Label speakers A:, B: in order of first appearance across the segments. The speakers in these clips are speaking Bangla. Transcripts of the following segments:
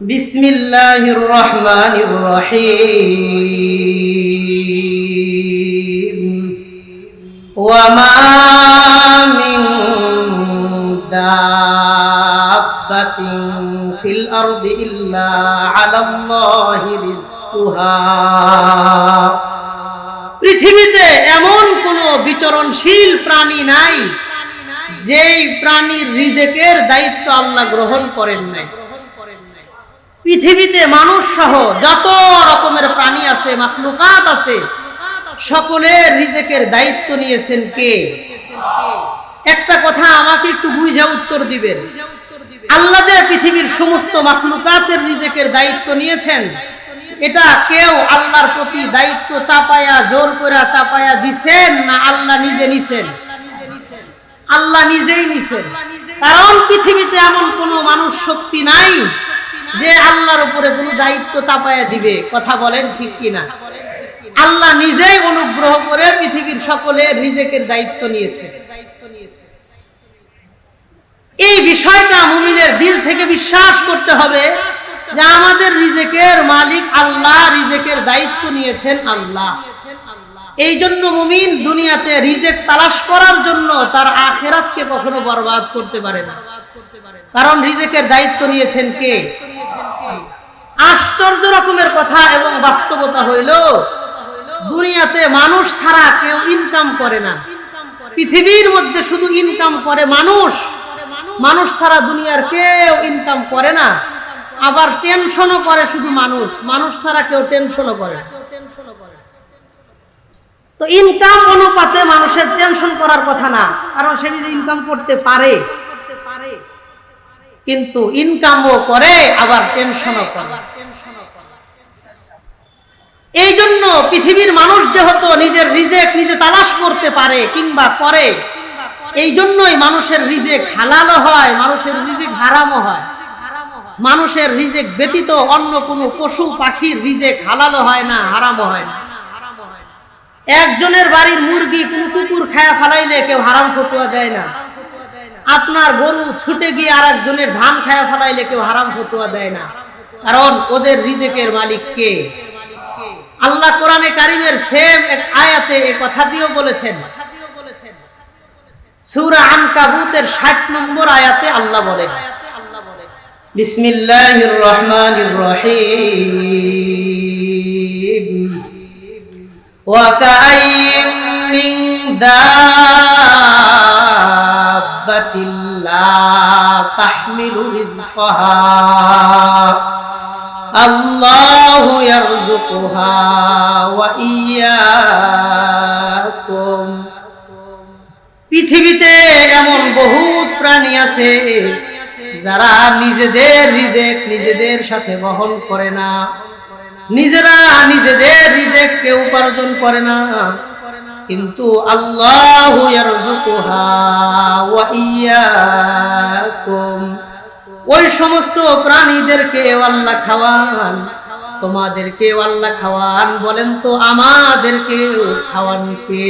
A: بسم الله الرحمن الرحيم وما من دابة في الأرض إلا على الله رزقها পৃথিবীতে এমন কোনো বিচরণশীল প্রাণী নাই যেই প্রাণীর রিজেকের দায়িত্ব আল্লাহ গ্রহণ করেন নাই পৃথিবীতে মানুষ সহ যত রকমের প্রাণী আছে, মাখলুকাত আছে, সকলের রিজেকের দায়িত্ব নিয়েছেন কে? একটা কথা আমাকে একটু বুঝা উত্তর দিবেন। আল্লাহ যে পৃথিবীর সমস্ত মাখলুকাতের রিজেকের দায়িত্ব নিয়েছেন, এটা কেউ আল্লাহর প্রতি দায়িত্ব চাপায়া, জোর করে চাপায়া দিছেন না আল্লাহ নিজে নিছেন? আল্লাহ নিজেই নিছেন। কারণ পৃথিবীতে এমন কোনো মানুষ শক্তি নাই যে আল্লাহর উপরে কোনো দায়িত্ব চাপায়া দিবে, কথা বলেন ঠিক কিনা? আল্লাহ নিজেই অনুগ্রহ করে পৃথিবীর সকলে রিজেকের দায়িত্ব নিয়েছে। এই বিষয়টা মুমিনের দিল থেকে বিশ্বাস করতে হবে যে আমাদের রিজেকের মালিক আল্লাহ, রিজেকের দায়িত্ব নিয়েছেন আল্লাহ। এই জন্য মুমিন দুনিয়াতে রিজেক তালাশ করার জন্য তার আখেরাতকে কখনো বরবাদ করতে পারে না। কারণ রিজেকের দায়িত্ব নিয়েছেন কে? আশ্চর্য রকমের কথা এবং বাস্তবতা হইল, দুনিয়াতে মানুষ ছাড়া কেউ ইনকাম করে না। পৃথিবীর মধ্যে শুধু ইনকাম করে মানুষ। মানুষ ছাড়া দুনিয়ার কেউ ইনকাম করে না। আবার টেনশনও করে শুধু মানুষ। মানুষ ছাড়া কেউ টেনশনও করে। তো ইনকাম অনুপাতে মানুষের টেনশন করার কথা না, কারণ সে নিজে ইনকাম করতে পারে। কিন্তু ইনকামও করে আবার টেনশনও করে। এই জন্য পৃথিবীর মানুষ যেহেতু নিজের রিজেক নিজে তালাশ করতে পারে কিংবা করে এই জন্যই মানুষের রিজেক হালালও হয় মানুষের রিজেক হারামও হয়। মানুষের রিজেক ব্যতীত অন্য কোনো পশু পাখির রিজেক হালালও হয় না হারামও হয় না। একজনের বাড়ির মুরগি কোনো কুকুর খায়া ফালাইলে কেউ হারাম ফতুয়া দেয় না। আপনার গরু ছুটে গিয়ে আর একজনের ধান খায়া ফলাইলে কেউ হারাম ফতুয়া দেয় না। কারণ ওদের রিজেকের মালিক কে? আল্লাহ কোরআনে কারিমের সেম এক আয়াতে এ কথাটিও বলেছেন। সুরা ষাট নম্বর আয়াতে আল্লাহ বিসমিল্লাহির রহমানির রহিম। মিন দা تحمل رزقها الله يرزقها وإياكم পৃথিবীতে এমন বহুত প্রাণী আছে যারা নিজেদের রিজেক নিজেদের সাথে বহন করে না নিজেরা নিজেদের রিজেককে উপার্জন করে না কিন্তু আল্লাহ ওই সমস্ত প্রাণীদেরকে আল্লাহ খাওয়ান। তোমাদেরকে আল্লাহ খাওয়ান, বলেন তো আমাদেরকে খাওয়ান কে?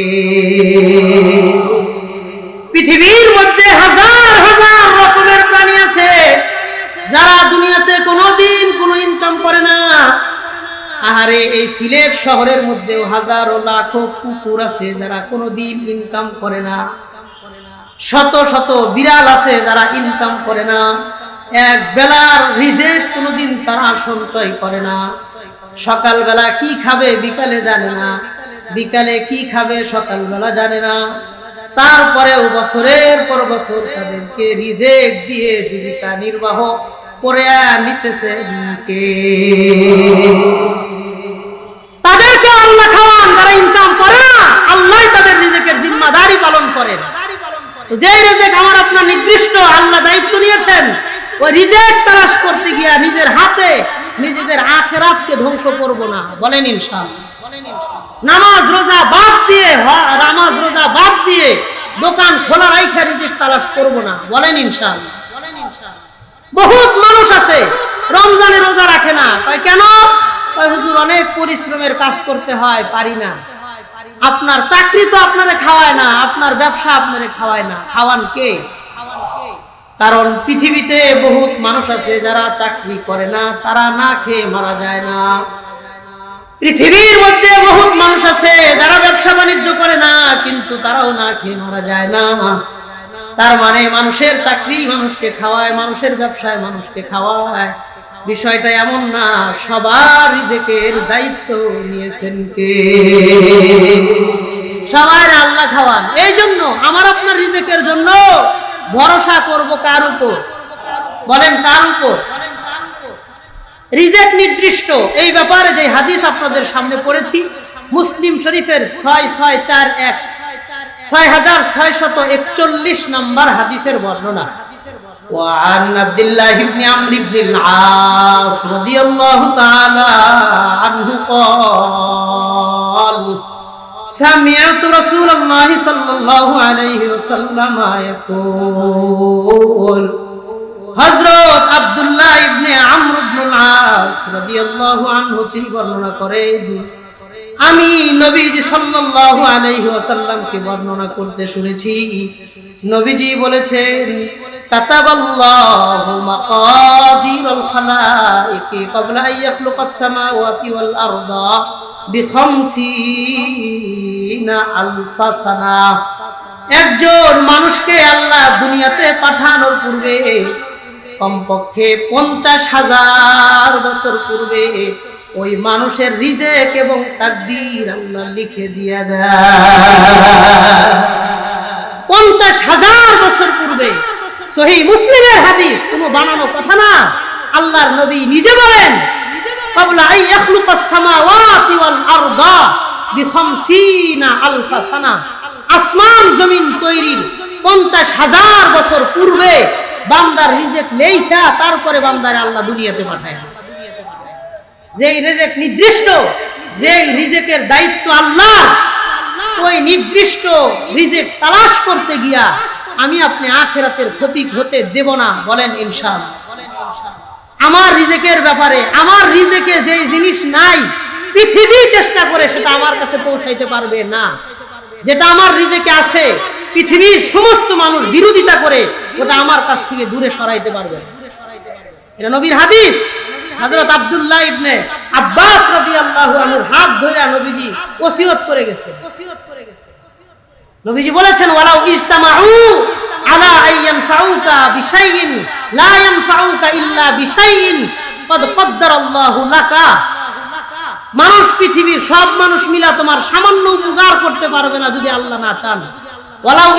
A: পৃথিবীর মধ্যে হাজার হাজার রকমের প্রাণী আছে, যারা দুনিয়াতে কোনোদিন কোনো ইনকাম করে না। আহারে, এই সিলেট শহরের মধ্যেও হাজারো লাখো কুকুর আছে যারা কোনোদিন ইনকাম করে না। শত শত বিড়াল আছে যারা ইনকাম করে না। এক বেলার রিজেক কোনোদিন তারা সঞ্চয় করে না। সকালবেলা কি খাবে বিকালে জানে না। বিকালে কি খাবে সকালবেলা জানে না। তারপরেও বছরের পর বছর তাদেরকে রিজেক দিয়ে জীবিকা নির্বাহ করে নিতেছে কে তাদেরকে আল্লাহ খাওয়ান, তারা ইনকাম করে না। আল্লাহ তাদের রিজেকের জিম্মাদারি পালন করেন তো যে রিজেক আমার আপনার নির্দিষ্ট আল্লাহ দায়িত্ব নিয়েছেন ওই রিজেক তালাশ করতে গিয়া নিজের হাতে নিজেদের আখেরাতকে ধ্বংস করব না। বলেন ইনশাআল্লাহ। নামাজ, রোজা বাদ দিয়ে, নামাজ, রোজা বাদ দিয়ে দোকান খোলা রাইখা রিজিক তালাশ করব না। বলেন ইনশাআল্লাহ। বহুত মানুষ আছে, রমজানে রোজা রাখে না। তাই কেন? কয়, হুজুর, অনেক পরিশ্রমের কাজ করতে হয়, পারি না। আপনার চাকরি তো আপনারে খাওয়ায় না, আপনার ব্যবসা আপনারে খাওয়ায় না। খাওয়ান কে? কারণ পৃথিবীতে বহুত মানুষ আছে যারা চাকরি করে না, তারা না খেয়ে মারা যায় না। পৃথিবীর মধ্যে বহুত মানুষ আছে যারা ব্যবসা বাণিজ্য করে না, কিন্তু তারাও না খেয়ে মারা যায় না। তার মানে মানুষের চাকরি মানুষকে খাওয়ায়, মানুষের ব্যবসায় মানুষকে খাওয়ায়। বিষয়টা এমন না, সবার রিজেকের দায়িত্ব নিয়েছেন কে? সবার আল্লাহ খাওয়ান। এই জন্য আমার আপনার রিজেকের জন্য ভরসা করব কার উপর বলেন কার উপর রিজেক নির্দিষ্ট এই ব্যাপারে যে হাদিস আপনাদের সামনে পড়েছি মুসলিম শরীফের ছয় ছয় চার এক ছয় হাজার ছয় শত একচল্লিশ নম্বর হাদিসের বর্ণনা وعن عبد الله بن عمرو بن العاص رضي الله تعالى عنه قال سمعت رسول الله صلى الله عليه وسلم يقول হযরত আব্দুল্লাহ ইবনে আমর ইবনুল আস রাদিয়াল্লাহু আনহু তিনি বর্ণনা করেন আমি নবীজি সাল্লাল্লাহু আলাইহি ওয়াসাল্লামকে বর্ণনা করতে শুনেছি। নবীজি বলেছেন, কাতাবাল্লাহু মাকাদিরাল খালাইকি ক্বাবলা আন ইয়াখলুকাস সামাওয়াতি ওয়াল আরদা বিখামসিনা আলফা সানা। একজন মানুষকে আল্লাহ দুনিয়াতে পাঠানোর পূর্বে কমপক্ষে পঞ্চাশ হাজার বছর পূর্বে ওই মানুষের রিজেক এবং তাকদির আল্লাহ লিখে দিয়ে দেয়। পঞ্চাশ হাজার বছর পূর্বে সহি মুসলিমের হাদিস কোনো বানানো কথা না। আল্লাহর নবী নিজে বলেন ক্বাবলা আন ইয়াখলুকাস সামাওয়াতি ওয়াল আরদা বিখামসিনা আলফা সানা। আসমান জমিন তৈরির পঞ্চাশ হাজার বছর পূর্বে বান্দার রিজেক লেখা তারপরে বান্দারে আল্লাহ দুনিয়াতে পাঠায়। যেই রিজেক নির্দিষ্ট, যেই রিজেকের দায়িত্ব আল্লাহ ওই নির্দিষ্ট রিজেক তালাশ করতে গিয়া আমি আপনি আখেরাতের ক্ষতি হতে দেব না, বলেন ইনশাল আমার রিজেকের ব্যাপারে, আমার রিজেকে যেই জিনিস নাই, পৃথিবী চেষ্টা করে সেটা আমার কাছে পৌঁছাইতে পারবে না। যেটা আমার রিজেকে আছে, পৃথিবীর সমস্ত মানুষ বিরোধিতা করে, ওটা আমার কাছ থেকে দূরে সরাইতে পারবে এটা নবীর হাদিস। আব্দুল্লাহ ইবনে আব্বাস হাত ধরে নবীজি ওসিয়ত করে গেছে নবীজি বলেছেন, ওয়ালাউ আলা বিশাইইন, লা ইয়ানফাউকা ইল্লা বিশাইইন, কদ কদ্দারাল্লাহু লাকা। মানুষ, পৃথিবীর সব মানুষ মিলা তোমার সামান্য উপকার করতে পারবে না যদি আল্লাহ না চান। ওয়ালাউ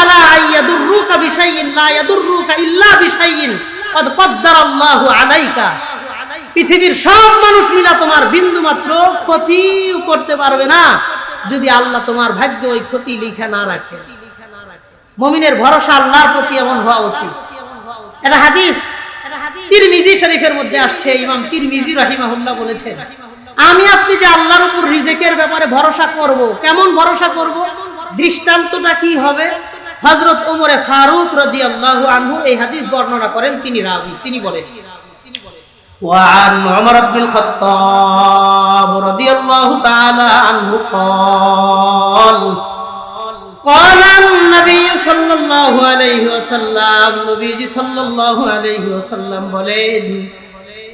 A: আলা আইয়াদুররুকা বিশাইইন, লা ইয়াদুররুকা ইল্লা বিশাইইন, কদ কদ্দারাল্লাহু আলাইকা। পৃথিবীর সব মানুষ মিলা তোমার বিন্দু মাত্র ক্ষতি করতে পারবে না। যদি আল্লাহ তোমার ভাগ্য ওই ক্ষতি লিখে না রাখে। মমিনের ভরসা আল্লাহর প্রতি এমন হওয়া উচিত। এটা হাদিস। তিরমিজি শরীফের মধ্যে আসছে, ইমাম তিরমিজি রাহিমাহুল্লাহ বলেছেন, আমি আপনি যে আল্লাহর উপর রিজেকের ব্যাপারে ভরসা করব, কেমন ভরসা করব? দৃষ্টান্তটা কি হবে? হযরত ওমরে ফারুক রাদিয়াল্লাহু আনহু এই হাদিস বর্ণনা করেন, তিনি রাবি। তিনি বলেন وعن عمر بن الخطاب رضي الله تعالى عنه قال قال النبي صلى الله عليه وسلم نبيجي صلى الله عليه وسلم بولين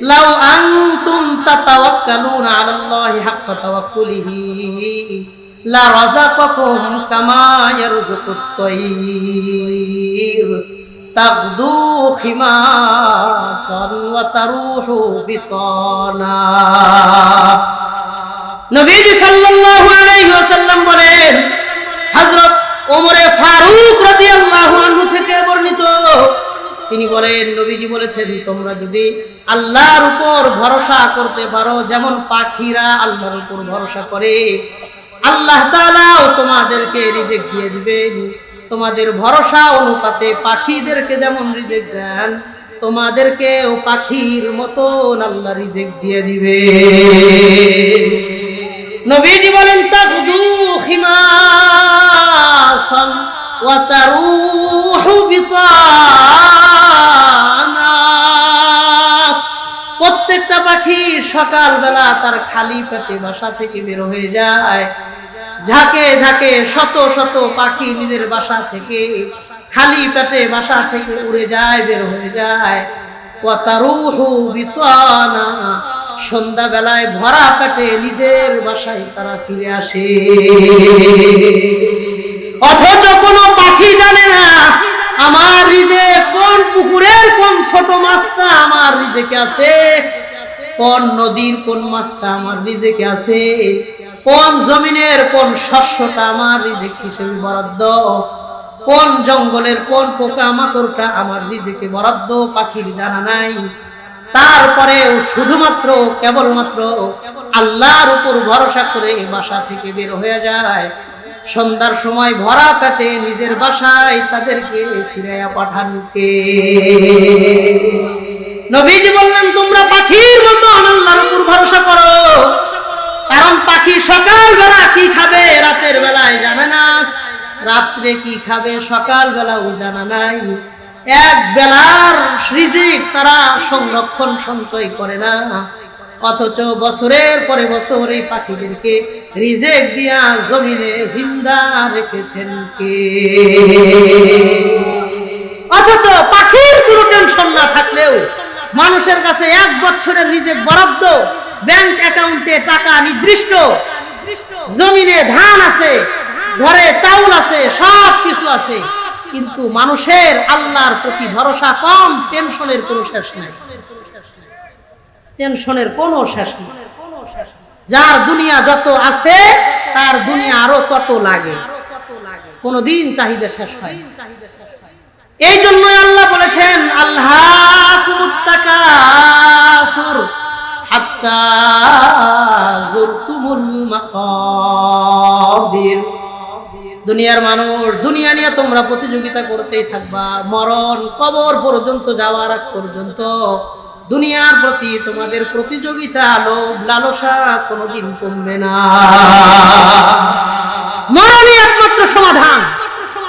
A: لو أنتم تتوكلون على الله حق توكله لرزقكم كما يرزق الطير تغدو خماصا وتروح بطانا নবীজি সাল্লাল্লাহু আলাইহি ওয়াসাল্লাম বলেন হযরত ওমরে ফারুক রাদিয়াল্লাহু আনহু থেকে বর্ণিত তিনি বলেন নবীজি বলেছেন তোমরা যদি আল্লাহর উপর ভরসা করতে পারো যেমন পাখিরা আল্লাহর উপর ভরসা করে আল্লাহ তাআলাও তোমাদেরকে রিজিক দিয়ে দিবেন তোমাদের ভরসা অনুপাতে পাখিদেরকে যেমন রিজিক দেন, তোমাদেরকে ও পাখির মতন আল্লাহ রিজিক দিয়ে দিবে। নবীজি বলেন প্রত্যেকটা পাখি সকালবেলা তার খালি পেটে বাসা থেকে বের হয়ে যায়। ঝাঁকে ঝাঁকে শত শত পাখি নিজের বাসা থেকে, খালি পেটে বাসা থেকে উড়ে যায়, বের হয়ে যায়। সন্ধ্যা বেলায় ভরা পেটে নিজের বাসায় তারা ফিরে আসে। অথচ কোনো পাখি জানে না, আমার হৃদে কোন পুকুরের কোন ছোট মাছটা আমার হৃদয়কে আছে। কোন নদীর কোন মাছটা আমার হৃদয়কে আছে? কোন জমিনের কোন শস্যটা আমার হৃদয় হিসেবে বরাদ্দ? কোন জঙ্গলের কোন পোকা মাকড়টা আমার হৃদয়কে বরাদ্দ? পাখির জানা নাই। তারপরেও শুধুমাত্র, কেবলমাত্র আল্লাহর উপর ভরসা করে বাসা থেকে বের হয়ে যায়। সন্ধ্যার সময় ভরা পেটে নিজের বাসায় তাদেরকে ফিরাইয়া পাঠান কে? নবীজি বললেন, তোমরা পাখির মতো আল্লাহর উপর ভরসা করো। কারণ পাখি সকাল বেলা কি খাবে, রাতের বেলায় জানে না। রাত্রে কি খাবে সকাল বেলাও জানা নাই। এক বেলার রিজিক তারা সংরক্ষণ সঞ্চয় করে না। অথচ বছরের পরে বছর এই পাখিদেরকে রিজেক দিয়া জমিনে জিন্দা রেখেছেন কে? অথচ পাখির কোনো টেনশন না থাকলেও মানুষের কাছে এক বছরের রিজেক বরাদ্দ, ব্যাংক অ্যাকাউন্টে টাকা নির্দিষ্ট, জমিনে ধান আছে, ঘরে চাউল আছে, সব কিছু আছে। কিন্তু মানুষের আল্লাহর প্রতি ভরসা কম, টেনশনের কোনো শেষ নাই। টেনশনের কোনো শেষ নেই। যার দুনিয়া যত আছে, তার দুনিয়া আরও তত লাগে। কোনদিন চাহিদা শেষ হয় এই জন্য আল্লাহ বলেছেন, আল্লাহ দুনিয়ার মানুষ, দুনিয়া নিয়ে তোমরা প্রতিযোগিতা করতেই থাকবা। মরণ কবর পর্যন্ত যাওয়ার আগ পর্যন্ত দুনিয়ার প্রতি তোমাদের প্রতিযোগিতা, লোভ, লালসা কোনোদিন কমবে না। মরণই একমাত্র সমাধান।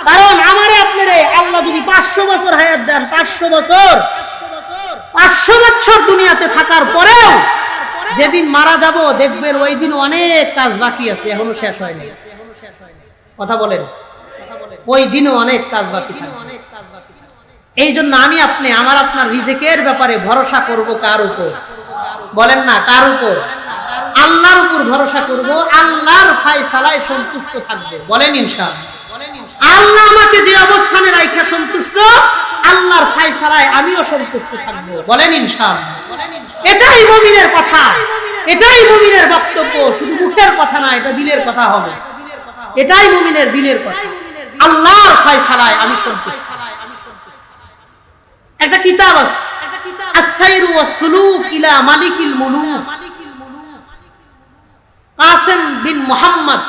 A: কারণ আমারে আপনারে আল্লাহ যদি পাঁচশো বছর হায়াত দেন, পাঁচশো বছর পাঁচশো বছর দুনিয়াতে থাকার পরেও যেদিন মারা যাব, দেখবেন ওই দিন অনেক কাজ বাকি আছে, এখনও শেষ হয়নি। কথা বলেন? ওই দিনও অনেক কাজ বাকি থাকে। এই জন্য আমি আপনি, আমার আপনার রিজেকের ব্যাপারে ভরসা করব কার উপর? বলেন না, কার উপর? আল্লাহর উপর ভরসা করব, আল্লাহর ফায়সালায় সন্তুষ্ট থাকবে। বলেন ইনশাআল্লাহ। আল্লাহ আমাকে যে অবস্থানে রাখা সন্তুষ্ট আল্লাহর ফায়সালায় আমিও সন্তুষ্ট থাকব। বলেন ইনশাআল্লাহ। এটাই মুমিনের কথা। এটাই মুমিনের বক্তব্য। শুধু মুখের কথা না এটা দিলের কথা হবে। এটাই মুমিনের দিলের কথা। আল্লাহর ফায়সালায় আমি সন্তুষ্ট। একটা কিতাব আছে। আসাইরু ওয়াসুলুক ইলা মালিকিল মুলুক। কাসেম বিন মুহাম্মদ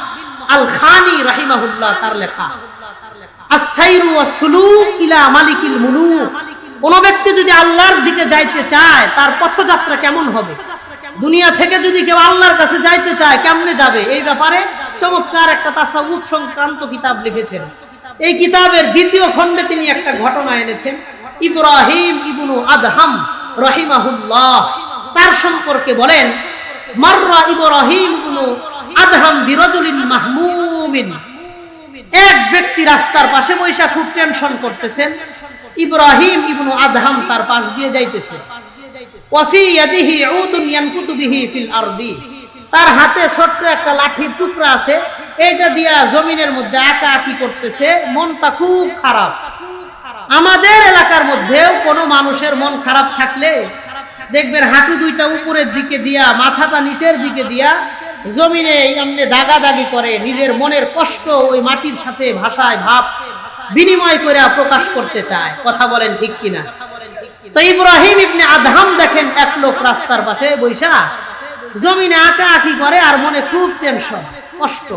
A: আল খানি রাহিমাহুল্লাহ তার লেখা। আসাইরু ওয়াসুলুক ইলা মালিকিল মুলুক। কোন ব্যক্তি যদি আল্লাহর দিকে যাইতে চায়, তার পথযাত্রা কেমন হবে? দুনিয়া থেকে যদি কেউ আল্লাহর কাছে যাইতে চায়, কেমনে যাবে? এই ব্যাপারে চমৎকার একটা তাসাউফ সংক্রান্ত কিতাব লিখেছেন। এই কিতাবের দ্বিতীয় খণ্ডে তিনি একটা ঘটনা এনেছেন। ইব্রাহিম ইবনু আদহাম রহিমাহুল্লাহ। তার সম্পর্কে বলেন মাররা ইব্রাহিম আদহাম মাহমুমিন। এক ব্যক্তি রাস্তার পাশে বৈশা খুব টেনশন করতেছেন। ইব্রাহিম ইবনু আদহাম তার পাশ দিয়ে যাইতেছে। ওয়াফি ইয়াদিহি উদুন ইয়ানকুতু বিহি ফিল আরদি। তার হাতে ছোট্ট একটা লাঠির টুকরা আছে। এইটা দিয়া জমিনের মধ্যে আঁকা আঁকি করতেছে। মনটা খুব খারাপ। আমাদের এলাকার মধ্যেও কোনো মানুষের মন খারাপ থাকলে দেখবেন হাঁটু দুইটা উপরের দিকে দিয়া, মাথাটা নিচের দিকে দিয়া, জমিনে এমনি দাগা দাগি করে, নিজের মনের কষ্ট ওই মাটির সাথে ভাষায় ভাব বিনিময় করে প্রকাশ করতে চায়। কথা বলেন ঠিক কিনা? তো ইব্রাহিম ইবনে আদহাম দেখেন, এক লোক রাস্তার পাশে বৈশা জমিনে আঁকা আঁকি করে আর মনে খুব টেনশন, কষ্ট।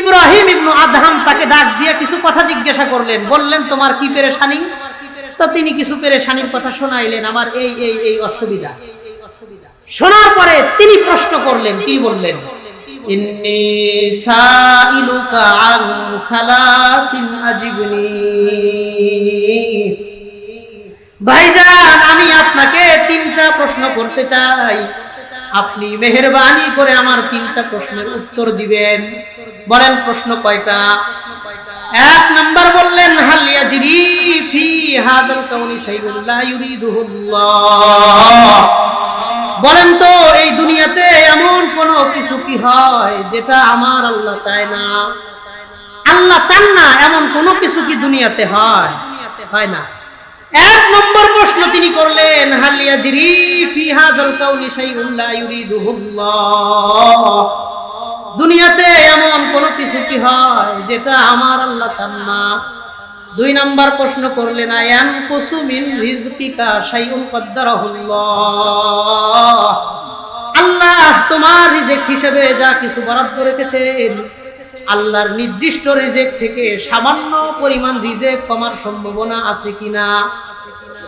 A: ইব্রাহিম ইবনু আদহাম তাকে ডাক দিয়ে কিছু কথা জিজ্ঞাসা করলেন, বললেন, তোমার কি পেরেশানি? তো তিনি কিছু পেরেশানির কথা শোনাইলেন, আমার এই এই এই অসুবিধা। শোনার পরে তিনি প্রশ্ন করলেন, কি বললেন? ভাইজান, আমি আপনাকে তিনটা প্রশ্ন করতে চাই। আপনি মেহরবানি করে আমার তিনটা প্রশ্নের উত্তর দিবেন। বলেন প্রশ্ন কয়টা? এক নাম্বার বললেন, হাল ইয়াজরি ফি হাদাল কাউনি শাইউন লা ইউরিদুহুল্লাহ। বলেন তো, এই দুনিয়াতে এমন কোন কিছু কি হয় যেটা আমার আল্লাহ চায় না? আল্লাহ চান না, এমন কোন কিছু কি দুনিয়াতে হয়? হয় না। এক নম্বর প্রশ্ন তিনি করলেন, হাল ইয়াজরি ফি হাদাল কাউনি শাইউন দুনিয়াতে এমন কোন কিছু কি হয় যেটা আমার আল্লাহ চান না? দুই নাম্বার প্রশ্ন করলেন, আয়ান কুসুমিন রিজকিকা শাইউন কদ্দারাহুল্লাহ? আল্লাহ তোমার রিজেক হিসেবে যা কিছু বরাদ্দ রেখেছেন আল্লাহর নির্দিষ্ট রিজেক থেকে সামান্য পরিমাণ রিজেক কমার সম্ভাবনা আছে কিনা?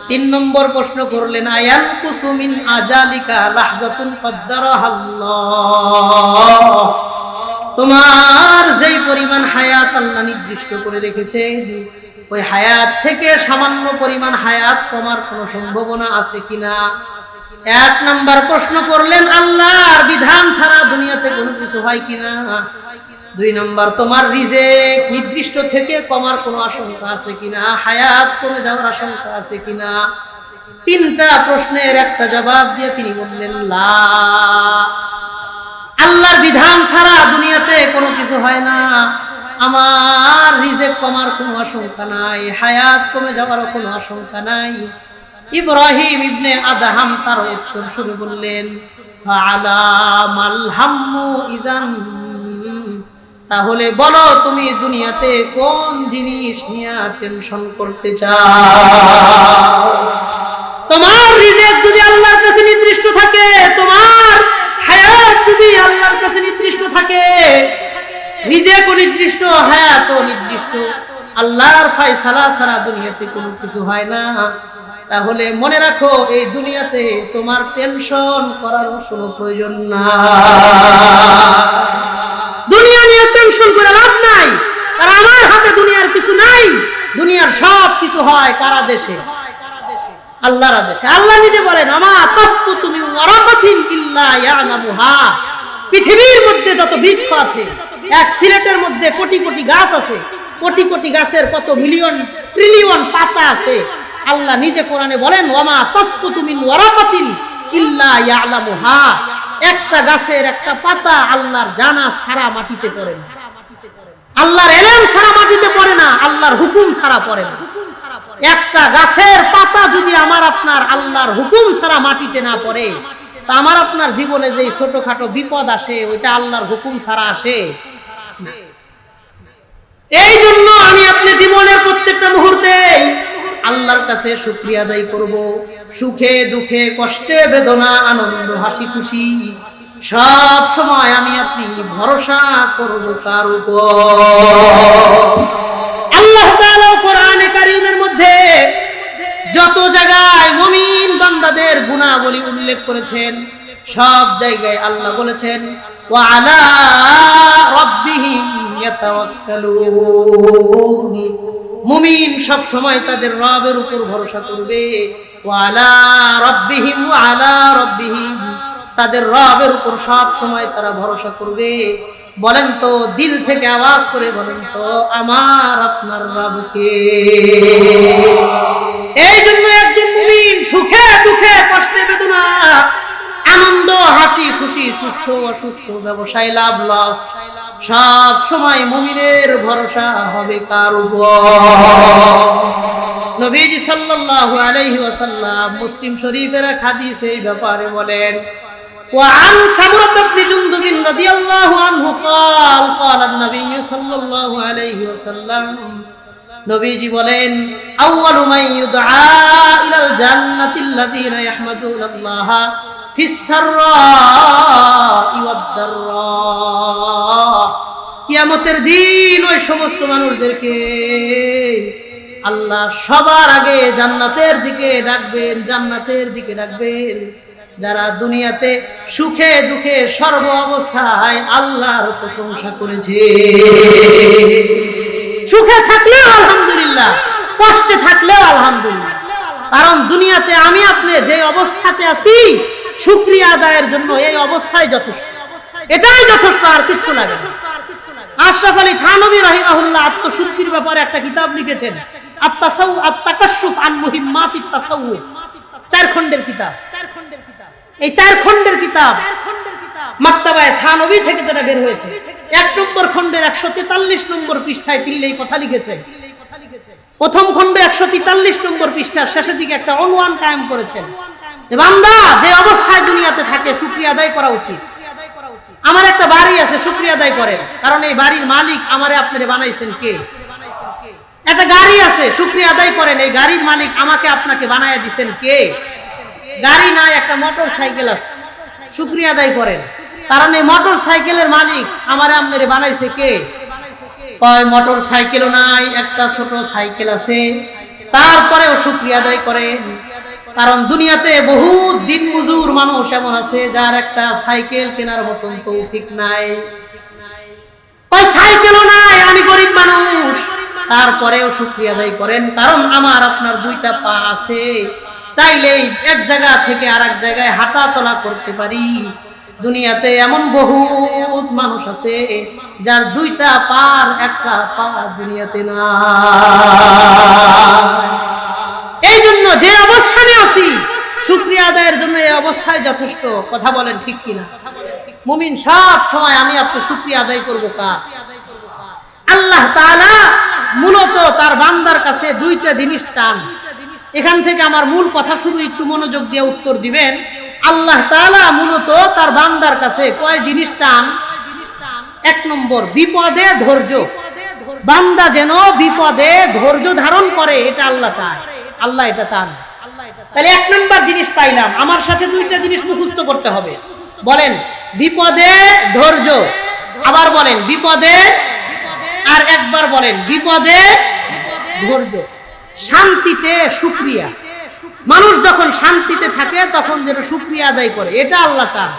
A: তিন নম্বর প্রশ্ন করলেন আয়াল কুসুমিন আজালিকা লাহজাতুন কদ্দারাহাল্লাহ। তোমার যেই পরিমাণ হায়াত আল্লাহ নির্দিষ্ট করে রেখেছে, ওই হায়াত থেকে সামান্য পরিমাণ হায়াত কমার কোনো সম্ভাবনা আছে কিনা? এক নাম্বার প্রশ্ন করলেন, আল্লাহর বিধান ছাড়া দুনিয়াতে কোনো কিছু হয় কিনা? দুই নম্বর, তোমার রিজেক নির্দিষ্ট থেকে কমার কোনো আশঙ্কা আছে কিনা? হায়াত কমে যাওয়ার আশঙ্কা আছে কিনা? তিনটা প্রশ্নের একটা জবাব দিয়ে তিনি বললেন, লা। আল্লাহর বিধান ছাড়া দুনিয়াতে কোনো কিছু হয় না। আমার রিজেক কমার কোনো আশঙ্কা নাই, হায়াত কমে যাওয়ার কোনো আশঙ্কা নাই। ইব্রাহিম ইবনে আদাহাম তার উত্তর শুরু বললেন ফালা মালহাম্মু ইদান তাহলে বলো তুমি দুনিয়াতে কোন জিনিস নিয়ে টেনশন করতে চাও? তোমার রিজেক যদি আল্লাহর কাছে নির্দিষ্ট থাকে, তোমার হায়াত যদি আল্লাহর কাছে নির্দিষ্ট থাকে, রিজেকও নির্দিষ্ট, হায়াতও নির্দিষ্ট। আল্লাহর ফায়সালা ছাড়া দুনিয়াতে কোনো কিছু হয় না। তাহলে মনে রাখো, এই দুনিয়াতে তোমার টেনশন করার কোনো প্রয়োজন না। পৃথিবীর মধ্যে যত বৃক্ষ আছে, এক সিলেটের মধ্যে কোটি কোটি গাছ আছে, কোটি কোটি গাছের কত মিলিয়ন, ট্রিলিয়ন পাতা আছে। আল্লাহ নিজে কোরআনে বলেন, ওয়ামা তাসকু তুমি ওয়ারাকাতিন ইল্লা ইয়ালামুহা। একটা গাছের একটা পাতা আল্লাহর জানা সারা মাটিতে পড়ে না। আল্লাহর এলেম ছাড়া মাটিতে পড়ে না, আল্লাহর হুকুম ছাড়া পড়ে না। একটা গাছের পাতা যদি আমার আপনার আল্লাহর হুকুম ছাড়া মাটিতে না পড়ে, তা আমার আপনার জীবনে যে ছোটখাটো বিপদ আসে, ওইটা আল্লাহর হুকুম ছাড়া আসে। এই জন্য আমি আপনি মুহূর্তে আল্লাহর কাছে শুক্রিয়া আদায় করব। সুখে, দুঃখে, কষ্টে, বেদনা, আনন্দ, হাসি, খুশি, সব সময় আমি আপনি ভরসা করব তার উপর। আল্লাহ মধ্যে যত জায়গায় মুমিন বান্দাদের গুণাবলী উল্লেখ করেছেন, সব জায়গায় আল্লাহ বলেছেন আলা রাব্বিহিম মুমিন সব সময় তাদের রবের উপর ভরসা করবে। আলা রাব্বিহিম আলা রাব্বিহিম। তাদের রবের উপর সব সময় তারা ভরসা করবে। বলেন তো, দিল থেকে আওয়াজ করে বলেন তো, আমার আপনার রবকে। এই জন্য একজন মুমিন সুখে দুঃখে কষ্টে বেদনা আনন্দ হাসি খুশি সুস্থ অসুস্থ ব্যবসায় লাভ লস সব সময় মুমিনের ভরসা হবে কার উপর নবীজি সাল্লাল্লাহু আলাইহি ওয়াসাল্লাম মুসলিম শরীফের এক হাদিস এই ব্যাপারে বলেন وعن سمرة بن جندب رضي الله عنه قال قال النبي صلى الله عليه وسلم নবীজি বলেন আউয়ালু মান ইউদআ ইলাল জান্নাতিল্লাযীনা ইয়াহমাদুনাল্লাহ কিয়ামতের দিন ওই সমস্ত মানুষদেরকে আল্লাহ সবার আগে জান্নাতের দিকে ডাকবেন, জান্নাতের দিকে ডাকবেন। যারা দুনিয়াতে সুখে দুঃখে সর্ব অবস্থায় আল্লাহর প্রশংসা করেছে। সুখে থাকলেও আলহামদুলিল্লাহ, কষ্টে থাকলেও আলহামদুলিল্লাহ। কারণ দুনিয়াতে আমি আপনি যে অবস্থাতে আছি শুক্রিয়া আদায়ের জন্য এই অবস্থায় যথেষ্ট। এটাই যথেষ্ট, আর কিচ্ছু লাগে আশরাফ আলী থানবী রাহিমাহুল্লাহ আত্মশুদ্ধির ব্যাপারে একটা কিতাব লিখেছেন আত্মাসাউ আত্মাকাশুফ আন মুহিম্মাতিত তাসাউফ। চার খণ্ডের কিতাব। চার খণ্ডের কিতাব এই চার খণ্ডের কিতাব মাক্তাবায় থানবী থেকে যেটা বের হয়েছে, এক নম্বর খণ্ডের একশো তেতাল্লিশ নম্বর পৃষ্ঠায় তিনি এই কথা লিখেছেন প্রথম খণ্ড একশো তেতাল্লিশ নম্বর পৃষ্ঠার শেষের দিকে একটা অনুমান কায়েম করেছেন যে অবস্থায় দুনিয়াতে থাকে আদায় করা উচিত। আমার একটা বাড়ি আছে আদায় কারণ এই বাড়ির মালিক বানাইছেন কে? একটা গাড়ি আছে আদায় করেন। এই গাড়ির মালিক আমাকে আপনাকে দিছেন কে? গাড়ি নাই, একটা মোটর সাইকেল আছে। শুক্রিয়া আদায় করেন। কারণ এই মোটর সাইকেলের মালিক আমারে আপনারে বানাইছে কে? কয়, মোটর সাইকেলও নাই, একটা ছোট সাইকেল আছে। তারপরেও শুক্রিয়া আদায় করেন। কারণ দুনিয়াতে বহু দিন মজুর মানুষ এমন আছে যার একটা সাইকেল কেনার মতন তৌফিক নাই। সাইকেলও নাই, আমি গরিব মানুষ। তারপরেও শুক্রিয়া আদায় করেন। কারণ আমার আপনার দুইটা পা আছে। চাইলেই এক জায়গা থেকে আর এক জায়গায় হাঁটা চলা করতে পারি। দুনিয়াতে এমন বহুত মানুষ আছে যার দুইটা পার, একটা পা দুনিয়াতে না এই জন্য যে অবস্থানে আছি, শুক্রিয়া আদায়ের জন্য এই অবস্থায় যথেষ্ট। কথা বলেন ঠিক কিনা? মুমিন সব সময় আমি আপনি শুক্রিয়া আদায় করব কার? আল্লাহ তাআলা মূলত তার বান্দার কাছে দুইটা জিনিস চান। এখান থেকে আমার মূল কথা শুধু একটু মনোযোগ দিয়ে উত্তর দিবেন। আল্লাহ তাআলা মূলত তার বান্দার কাছে কয় জিনিস চান? এক নম্বর, বিপদে ধৈর্য। বান্দা যেন বিপদে ধৈর্য ধারণ করে, এটা আল্লাহ চায়। আল্লাহ এটা চান। তাহলে এক নম্বর জিনিস পাইলাম। আমার সাথে দুইটা জিনিস মুখস্থ করতে হবে। বলেন বিপদে ধৈর্য। আবার বলেন বিপদে আর একবার বলেন বিপদে ধৈর্য। শান্তিতে সুক্রিয়া। মানুষ যখন শান্তিতে থাকে তখন যেন সুক্রিয়া আদায় করে। এটা আল্লাহ চান।